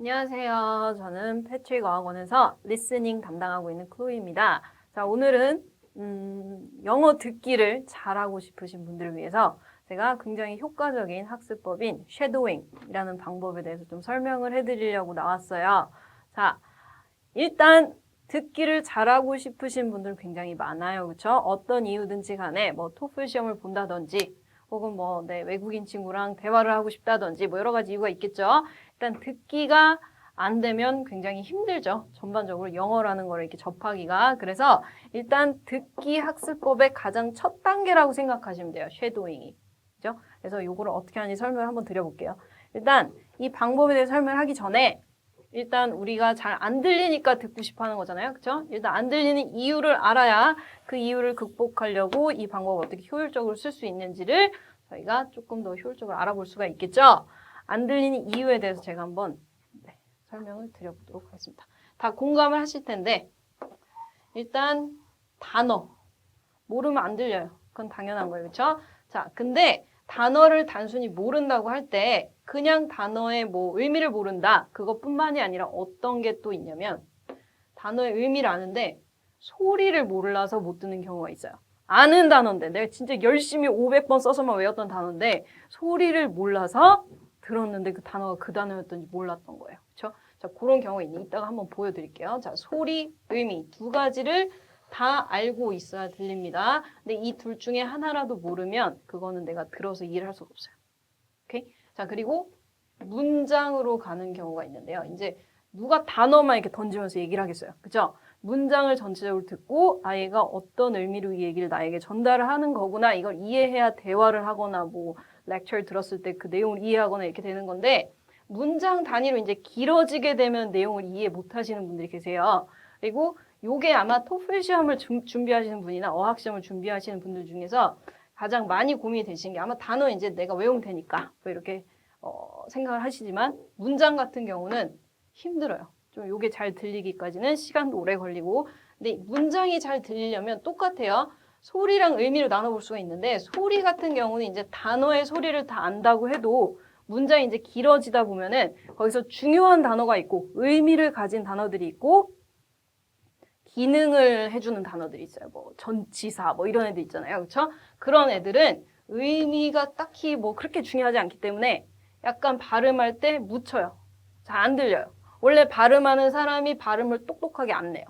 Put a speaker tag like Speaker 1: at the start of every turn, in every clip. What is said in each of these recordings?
Speaker 1: 안녕하세요. 저는 패트릭 어학원에서 리스닝 담당하고 있는 클로이입니다. 자, 오늘은 음, 영어 듣기를 잘하고 싶으신 분들을 위해서 제가 굉장히 효과적인 학습법인 쉐도잉이라는 방법에 대해서 좀 설명을 해드리려고 나왔어요. 자, 일단 듣기를 잘하고 싶으신 분들 굉장히 많아요. 그렇죠? 어떤 이유든지 간에 뭐 토플 시험을 본다든지 혹은 뭐 네, 외국인 친구랑 대화를 하고 싶다든지 뭐 여러 가지 이유가 있겠죠. 일단 듣기가 안 되면 굉장히 힘들죠. 전반적으로 영어라는 걸 이렇게 접하기가. 그래서 일단 듣기 학습법의 가장 첫 단계라고 생각하시면 돼요. 쉐도잉이. 그죠? 그래서 요거를 어떻게 하는지 설명을 한번 드려볼게요. 일단 이 방법에 대해 설명하기 전에 일단 우리가 잘 안 들리니까 듣고 싶어 하는 거잖아요. 그쵸? 일단 안 들리는 이유를 알아야 그 이유를 극복하려고 이 방법을 어떻게 효율적으로 쓸 수 있는지를 저희가 조금 더 효율적으로 알아볼 수가 있겠죠? 안 들리는 이유에 대해서 제가 한번 네, 설명을 드려보도록 하겠습니다. 다 공감을 하실 텐데 일단 단어 모르면 안 들려요. 그건 당연한 거예요. 그렇죠? 자, 근데 단어를 단순히 모른다고 할 때 그냥 단어의 뭐 의미를 모른다. 그것뿐만이 아니라 어떤 게 또 있냐면 단어의 의미를 아는데 소리를 몰라서 못 듣는 경우가 있어요. 아는 단어인데 내가 진짜 열심히 500번 써서만 외웠던 단어인데 소리를 몰라서 들었는데 그 단어가 그 단어였던지 몰랐던 거예요. 그렇죠? 자, 그런 있니 이따가 한번 보여드릴게요. 자, 소리, 의미 두 가지를 다 알고 있어야 들립니다. 근데 이 둘 중에 하나라도 모르면 그거는 내가 들어서 이해를 할 수가 없어요. 오케이? 자, 그리고 문장으로 가는 경우가 있는데요. 이제 누가 단어만 이렇게 던지면서 얘기를 하겠어요. 그죠? 문장을 전체적으로 듣고 아이가 어떤 의미로 이 얘기를 나에게 전달을 하는 거구나. 이걸 이해해야 대화를 하거나 뭐 렉처를 들었을 때 그 내용을 이해하거나 이렇게 되는 건데 문장 단위로 이제 길어지게 되면 내용을 이해 못 하시는 분들이 계세요. 그리고 요게 아마 토플 시험을 준- 준비하시는 분이나 어학 시험을 준비하시는 분들 중에서 가장 많이 고민이 되시는 게 아마 단어 이제 내가 외우면 되니까 뭐 이렇게 어, 생각을 하시지만 문장 같은 경우는 힘들어요. 좀 요게 잘 들리기까지는 시간도 오래 걸리고 근데 문장이 잘 들리려면 똑같아요. 소리랑 의미로 나눠볼 수가 있는데 소리 같은 경우는 이제 단어의 소리를 다 안다고 해도 문장이 이제 길어지다 보면은 거기서 중요한 단어가 있고 의미를 가진 단어들이 있고 기능을 해주는 단어들이 있어요. 뭐 전치사 뭐 이런 애들 있잖아요. 그렇죠? 그런 애들은 의미가 딱히 뭐 그렇게 중요하지 않기 때문에 약간 발음할 때 묻혀요. 잘 안 들려요. 원래 발음하는 사람이 발음을 똑똑하게 안 내요.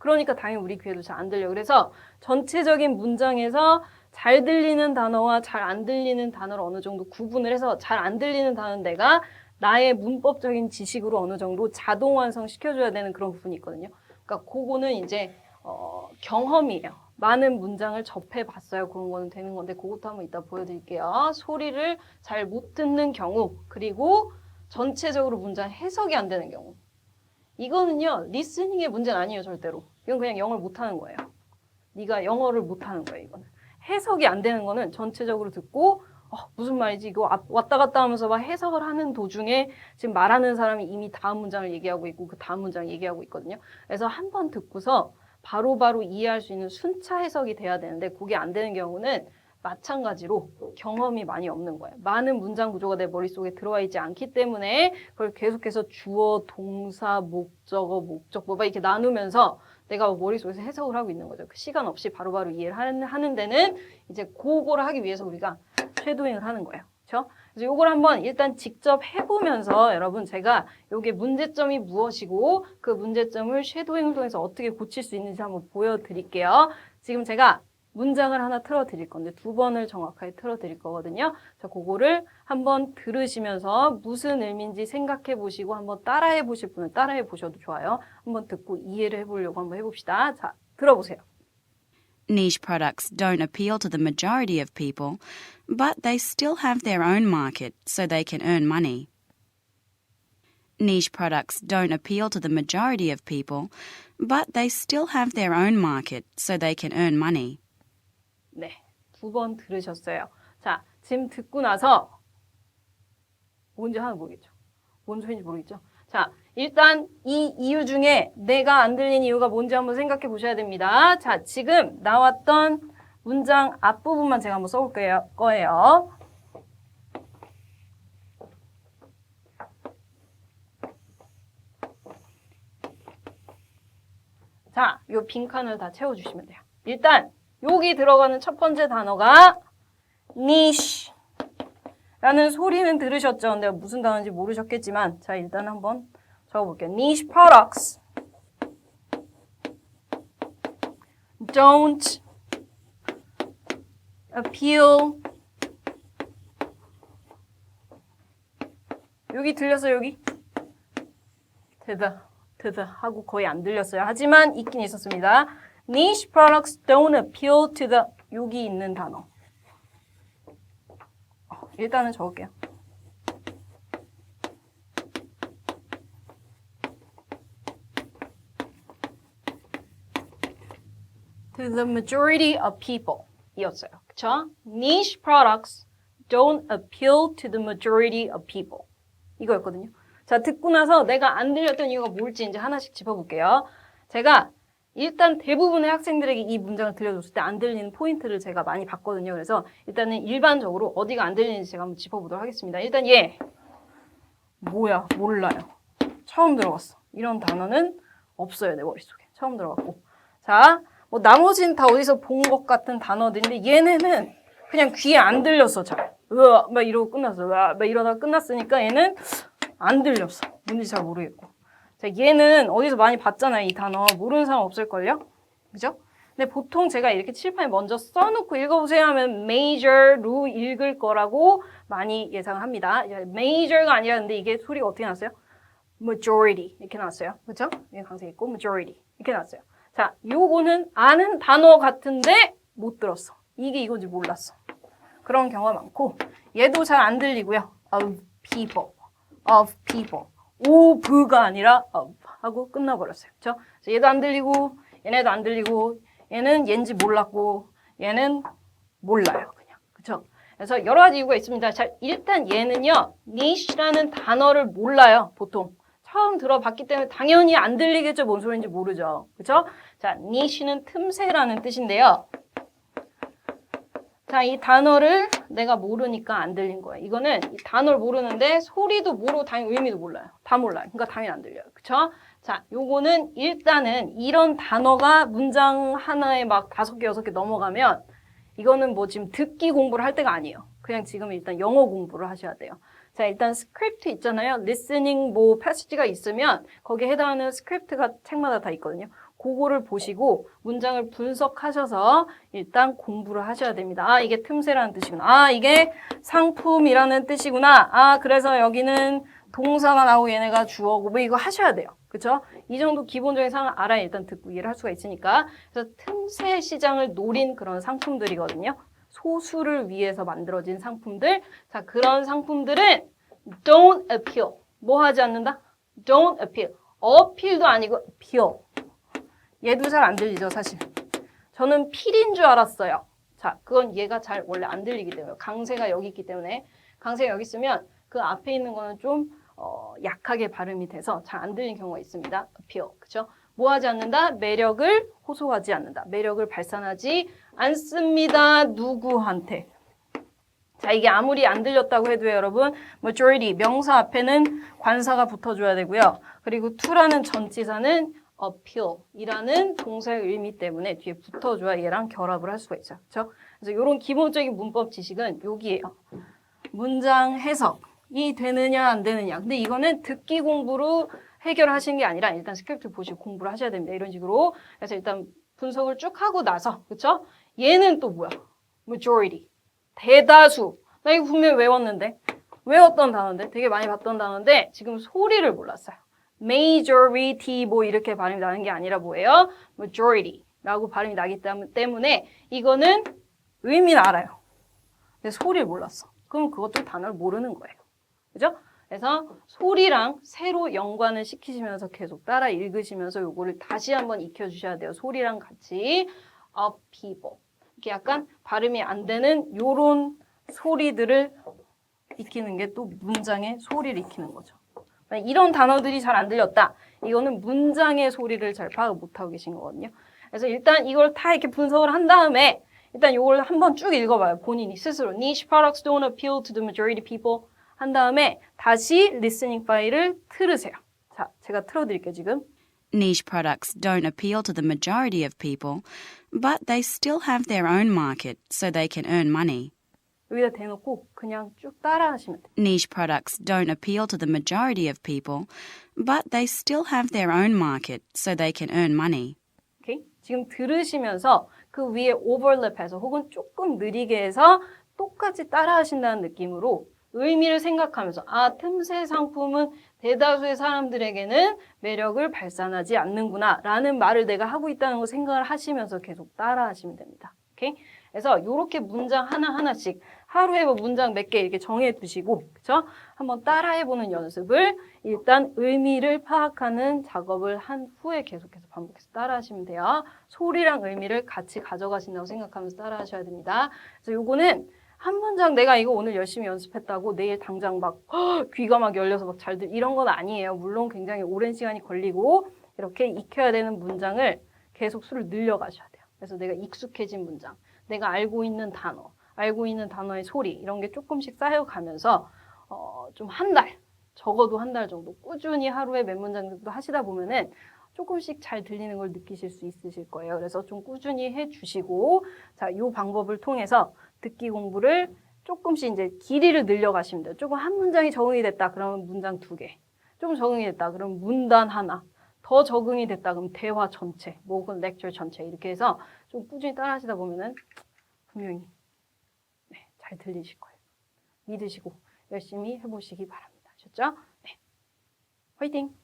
Speaker 1: 그러니까 당연히 우리 귀에도 잘 안 들려요. 그래서 전체적인 문장에서 잘 들리는 단어와 잘 안 들리는 단어를 어느 정도 구분을 해서 잘 안 들리는 단어는 내가 나의 문법적인 지식으로 어느 정도 자동 완성 시켜줘야 되는 그런 부분이 있거든요. 그러니까 그거는 이제 어, 경험이에요. 많은 문장을 접해봤어요. 그런 거는 되는 건데 그것도 한번 이따 보여드릴게요. 소리를 잘 못 듣는 경우 그리고 전체적으로 문장 해석이 안 되는 경우 이거는요 리스닝의 문제는 아니에요 절대로 이건 그냥 영어를 못하는 거예요. 네가 영어를 못하는 거예요 이거는. 해석이 안 되는 거는 전체적으로 듣고 어, 무슨 말이지? 이거 아- 왔다 갔다 하면서 막 해석을 하는 도중에 지금 말하는 사람이 이미 다음 문장을 얘기하고 있고 그 다음 문장 얘기하고 있거든요. 그래서 한 번 듣고서 바로 바로 이해할 수 있는 순차 해석이 돼야 되는데 그게 안 되는 경우는 마찬가지로 경험이 많이 없는 거예요. 많은 문장 구조가 내 머릿속에 들어와 있지 않기 때문에 그걸 계속해서 주어, 동사, 목적어, 목적보 막 이렇게 나누면서 내가 머릿속에서 해석을 하고 있는 거죠. 그 시간 없이 바로바로 이해를 하는, 하는 데는 이제 그거를 하기 위해서 우리가 쉐도잉을 하는 거예요. 그렇죠? 그래서 이걸 한번 일단 직접 해보면서 여러분 제가 이게 문제점이 무엇이고 그 문제점을 쉐도잉을 통해서 어떻게 고칠 수 있는지 한번 보여드릴게요. 지금 제가 문장을 하나 틀어드릴 건데 두 번을 정확하게 틀어드릴 거거든요. 자, 그거를 한번 들으시면서 무슨 의미인지 생각해 보시고 한번 따라해 보실 분은 따라해 보셔도 좋아요. 한번 듣고 이해를 해보려고 한번 해봅시다. 자, 들어보세요.
Speaker 2: Niche products don't appeal to the majority of people, but they still have their own market so they can earn money. Niche products don't appeal to the majority of people, but they still have their own market so they can earn money.
Speaker 1: 네, 두 번 들으셨어요. 자, 지금 듣고 나서 뭔지 하나 모르겠죠. 뭔 소리인지 모르겠죠. 자, 일단 이 이유 중에 내가 안 들린 이유가 뭔지 한번 생각해 보셔야 됩니다. 자, 지금 나왔던 문장 앞부분만 제가 한번 써볼게요. 거예요. 자, 요 빈칸을 다 채워주시면 돼요. 일단 여기 들어가는 첫 번째 단어가 niche 라는 소리는 들으셨죠? 근데 무슨 단어인지 모르셨겠지만 자 일단 한번 적어볼게요. niche products don't appeal 여기 들렸어요 여기? 대다 대다 하고 거의 안 들렸어요. 하지만 있긴 있었습니다. Niche products don't appeal to the 여기 있는 단어. 어, 일단은 적을게요. To the majority of people 이었어요. 그쵸? Niche products don't appeal to the majority of people. 이거였거든요. 자, 듣고 나서 내가 안 들렸던 이유가 뭘지 이제 하나씩 짚어볼게요. 제가 일단 대부분의 학생들에게 이 문장을 들려줬을 때 안 들리는 포인트를 제가 많이 봤거든요. 그래서 일단은 일반적으로 어디가 안 들리는지 제가 한번 짚어보도록 하겠습니다. 일단 얘. 뭐야? 몰라요. 처음 들어봤어. 이런 단어는 없어요. 내 머릿속에. 처음 들어봤고. 자, 뭐 나머지는 다 어디서 본 것 같은 단어들인데 얘네는 그냥 귀에 안 들렸어, 잘. 으아, 막 이러고 끝났어. 으아, 막 이러다가 끝났으니까 얘는 안 들렸어. 뭔지 잘 모르겠고. 자, 얘는 어디서 많이 봤잖아요, 이 단어. 모르는 사람 없을걸요? 그죠? 근데 보통 제가 이렇게 칠판에 먼저 써놓고 읽어보세요 하면 major로 읽을 거라고 많이 예상을 합니다. 이제 major가 아니라 근데 이게 소리가 어떻게 났어요? majority 이렇게 나왔어요. 그죠? 이게 강세 있고 majority 이렇게 나왔어요. 자, 요거는 아는 단어 같은데 못 들었어. 이게 이건지 몰랐어. 그런 경우가 많고 얘도 잘 안 들리고요. of people, of people. Of가 아니라 of 하고 끝나버렸어요. 그렇죠? 얘도 안 들리고 얘네도 안 들리고 얘는 얘인지 몰랐고 얘는 몰라요. 그냥. 그렇죠? 그래서 여러 가지 이유가 있습니다. 자, 일단 얘는요. niche라는 단어를 몰라요. 보통. 처음 들어봤기 때문에 당연히 안 들리겠죠. 뭔 소리인지 모르죠. 그렇죠? 자, niche는 틈새라는 뜻인데요. 자, 이 단어를 내가 모르니까 안 들린 거예요. 이거는 이 단어를 모르는데 소리도 모르고 당연히 의미도 몰라요. 다 몰라요. 그러니까 당연히 안 들려요. 그쵸? 자, 요거는 일단은 이런 단어가 문장 하나에 막 다섯 개, 여섯 개 넘어가면 이거는 뭐 지금 듣기 공부를 할 때가 아니에요. 그냥 지금 일단 영어 공부를 하셔야 돼요. 자, 일단 스크립트 있잖아요. 리스닝 뭐 패시지가 있으면 거기에 해당하는 스크립트가 책마다 다 있거든요. 그거를 보시고 문장을 분석하셔서 일단 공부를 하셔야 됩니다. 아, 이게 틈새라는 뜻이구나. 아, 이게 상품이라는 뜻이구나. 아, 그래서 여기는 동사가 나오고 얘네가 주어고 뭐 이거 하셔야 돼요. 그쵸? 이 정도 기본적인 상황을 알아야 일단 듣고 이해를 할 수가 있으니까. 그래서 틈새 시장을 노린 그런 상품들이거든요. 소수를 위해서 만들어진 상품들. 자, 그런 상품들은 don't appeal. 뭐 하지 않는다? don't appeal. 어필도 아니고 appeal. 얘도 잘 안 들리죠, 사실. 저는 필인 줄 알았어요. 자, 그건 얘가 잘 원래 안 들리기 때문에 강세가 여기 있기 때문에 강세가 여기 있으면 그 앞에 있는 거는 좀 어, 약하게 발음이 돼서 잘 안 들리는 경우가 있습니다. appeal. 그죠? 뭐 하지 않는다? 매력을 호소하지 않는다. 매력을 발산하지 않습니다. 누구한테? 자, 이게 아무리 안 들렸다고 해도요, 여러분. majority, 명사 앞에는 관사가 붙어줘야 되고요. 그리고 to라는 전치사는 appeal이라는 동사의 의미 때문에 뒤에 붙어줘야 얘랑 결합을 할 수가 있죠. 그렇죠? 그래서 이런 기본적인 문법 지식은 여기에요. 문장 해석이 되느냐 안 되느냐. 근데 이거는 듣기 공부로 해결하신 게 아니라 일단 스크립트 보시고 공부를 하셔야 됩니다. 이런 식으로. 그래서 일단 분석을 쭉 하고 나서 그렇죠? 얘는 또 뭐야? majority. 대다수. 나 이거 분명 외웠는데. 외웠던 단어인데 되게 많이 봤던 단어인데 지금 소리를 몰랐어요. Majority 뭐 이렇게 발음이 나는 게 아니라 뭐예요? majority라고 발음이 나기 때문- 때문에 이거는 의미는 알아요. 근데 소리를 몰랐어. 그럼 그것도 단어를 모르는 거예요. 그죠? 그래서 소리랑 새로 연관을 시키시면서 계속 따라 읽으시면서 요거를 다시 한번 익혀주셔야 돼요. 소리랑 같이 of people. 이렇게 약간 발음이 안 되는 요런 소리들을 익히는 게 또 문장의 소리를 익히는 거죠. 이런 단어들이 잘 안 들렸다. 이거는 문장의 소리를 잘 파악을 못하고 계신 거거든요. 그래서 일단 이걸 다 이렇게 분석을 한 다음에 일단 이걸 한번 쭉 읽어봐요. 본인이 스스로. Niche products don't appeal to the majority people. 한 다음에 다시 listening 파일을 틀으세요. 자, 제가 틀어드릴게요, 지금.
Speaker 2: niche products don't appeal to the majority of people, but they still have their own market so they can earn money.
Speaker 1: 여기다 대놓고 그냥 쭉 따라하시면 돼요.
Speaker 2: Niche products don't appeal to the majority of people, but they still have their own market so they can earn money.
Speaker 1: 오케이? 지금 들으시면서 그 위에 오버랩해서 혹은 조금 느리게 해서 똑같이 따라하신다는 느낌으로 의미를 생각하면서 아 틈새 상품은 대다수의 사람들에게는 매력을 발산하지 않는구나 라는 말을 내가 하고 있다는 거 생각을 하시면서 계속 따라하시면 됩니다. 오케이? 그래서 이렇게 문장 하나하나씩 하루에 뭐 문장 몇 개 이렇게 정해 두시고 그쵸? 한번 따라해 보는 연습을 일단 의미를 파악하는 작업을 한 후에 계속해서 반복해서 따라하시면 돼요. 소리랑 의미를 같이 가져가신다고 생각하면서 따라하셔야 됩니다. 그래서 요거는 한 문장 내가 이거 오늘 열심히 연습했다고 내일 당장 막 헉, 귀가 막 열려서 막 잘 들, 이런 건 아니에요. 물론 굉장히 오랜 시간이 걸리고 이렇게 익혀야 되는 문장을 계속 수를 늘려가셔야 돼요. 그래서 내가 익숙해진 문장, 내가 알고 있는 단어, 알고 있는 단어의 소리 이런 게 조금씩 쌓여가면서 어, 좀 한 달, 적어도 한 달 정도 꾸준히 하루에 몇 문장 정도 하시다 보면은 조금씩 잘 들리는 걸 느끼실 수 있으실 거예요. 그래서 좀 꾸준히 해 주시고 자, 요 방법을 통해서 듣기 공부를 조금씩 이제 길이를 늘려가시면 돼요. 조금 한 문장이 적응이 됐다. 그러면 문장 두 개. 조금 적응이 됐다. 그러면 문단 하나. 더 적응이 됐다. 그럼 대화 전체, 뭐 혹은 렉처 전체 이렇게 해서 좀 꾸준히 따라 하시다 보면은 분명히 네, 잘 들리실 거예요. 믿으시고 열심히 해보시기 바랍니다. 아셨죠? 네. 화이팅!